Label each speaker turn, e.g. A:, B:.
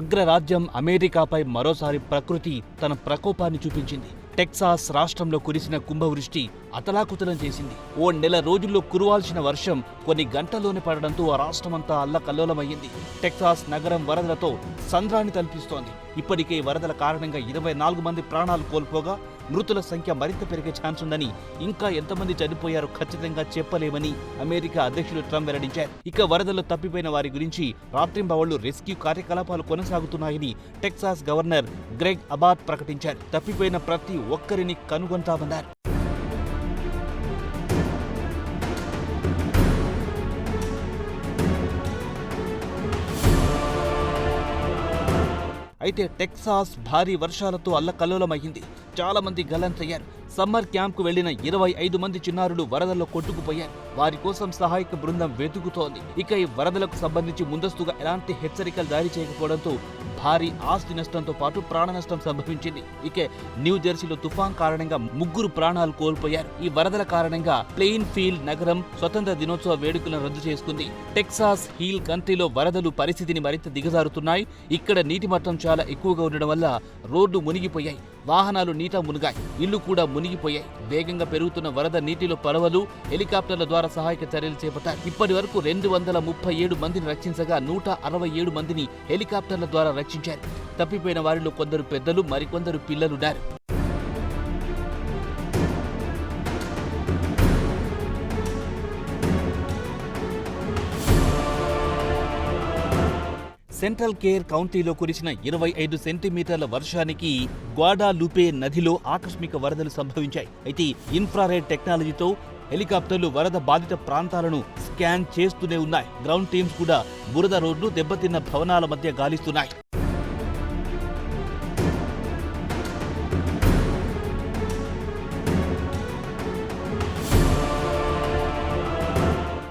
A: అగ్రరాజ్యం అమెరికాపై మరోసారి ప్రకృతి తన ప్రకోపాన్ని చూపించింది. టెక్సాస్ రాష్ట్రంలో కురిసిన కుంభవృష్టి అతలాకుతలం చేసింది. ఓ నెల రోజుల్లో కురవాల్సిన వర్షం కొన్ని గంటల్లోనే పడడంతో ఆ రాష్ట్రమంతా అల్లకల్లోలమయ్యింది. టెక్సాస్ నగరం వరదలతో సంద్రాన్ని తలపిస్తోంది. ఇప్పటికే వరదల కారణంగా ఇరవై నాలుగు మంది ప్రాణాలు కోల్పోగా మృతుల సంఖ్య మరింత పెరిగే ఛాన్స్ ఉందని ఇంకా ఎంతమంది చనిపోయారో ఖచ్చితంగా చెప్పలేమని అమెరికా అధ్యక్షులు ట్రంప్ వెల్లడించారు. ఇక వరదల్లో తప్పిపోయిన వారి గురించి రాత్రింబవళ్ళు రెస్క్యూ కార్యకలాపాలు కొనసాగుతున్నాయని టెక్సాస్ గవర్నర్ గ్రెగ్ అబాద్ ప్రకటించారు. తప్పిపోయిన ప్రతి ఒక్కరిని కనుగొంటామన్నారు. అయితే టెక్సాస్ భారీ వర్షాలతో అల్లకల్లోలమయ్యింది. చాలా మంది గల్లంతయ్యారు సమ్మర్ క్యాంప్కు వెళ్ళిన ఇరవై ఐదు మంది చిన్నారులు వరదల్లో కొట్టుకుపోయారు. వారి కోసం సహాయక బృందం వెతుకుతోంది. ఇక ఈ వరదలకు సంబంధించి ముందస్తుగా ఎలాంటి హెచ్చరికలు జారీ చేయకపోవడంతో భారీ ఆస్తి నష్టంతో పాటు ప్రాణ నష్టం సంభవించింది. ఇక న్యూ జెర్సీలో తుఫాన్ కారణంగా ముగ్గురు ప్రాణాలు కోల్పోయారు. ఈ వరదల కారణంగా ప్లెయిన్ ఫీల్డ్ నగరం స్వతంత్ర దినోత్సవ వేడుకలను రద్దు చేసుకుంది. టెక్సాస్ హీల్ కంట్రీలో వరదలు పరిస్థితిని మరింత దిగజారుతున్నాయి. ఇక్కడ నీటి మట్టం చాలా ఎక్కువగా ఉండడం వల్ల రోడ్లు మునిగిపోయాయి. వాహనాలు నీట మునిగాయి. ఇల్లు కూడా మునిగిపోయాయి. వేగంగా పెరుగుతున్న వరద నీటిలో పడవలు హెలికాప్టర్ల ద్వారా సహాయక చర్యలు చేపట్టారు ఇప్పటి వరకు రెండు వందల ముప్పై ఏడు మందిని రక్షించగా నూట అరవై ఏడు మందిని హెలికాప్టర్ల ద్వారా రక్షించారు. తప్పిపోయిన వారిలో కొందరు పెద్దలు మరికొందరు పిల్లలున్నారు సెంట్రల్ కేర్ కౌంటీలో కురిసిన ఇరవై ఐదు సెంటీమీటర్ల వర్షానికి గ్వాడాలూపే నదిలో ఆకస్మిక వరదలు సంభవించాయి. అయితే ఇన్ఫ్రారెడ్ టెక్నాలజీతో హెలికాప్టర్లు వరద బాధిత ప్రాంతాలను స్కాన్ చేస్తూనే ఉన్నాయి. గ్రౌండ్ టీమ్స్ కూడా బురద రోడ్లు దెబ్బతిన్న భవనాల మధ్య గాలిస్తున్నాయి.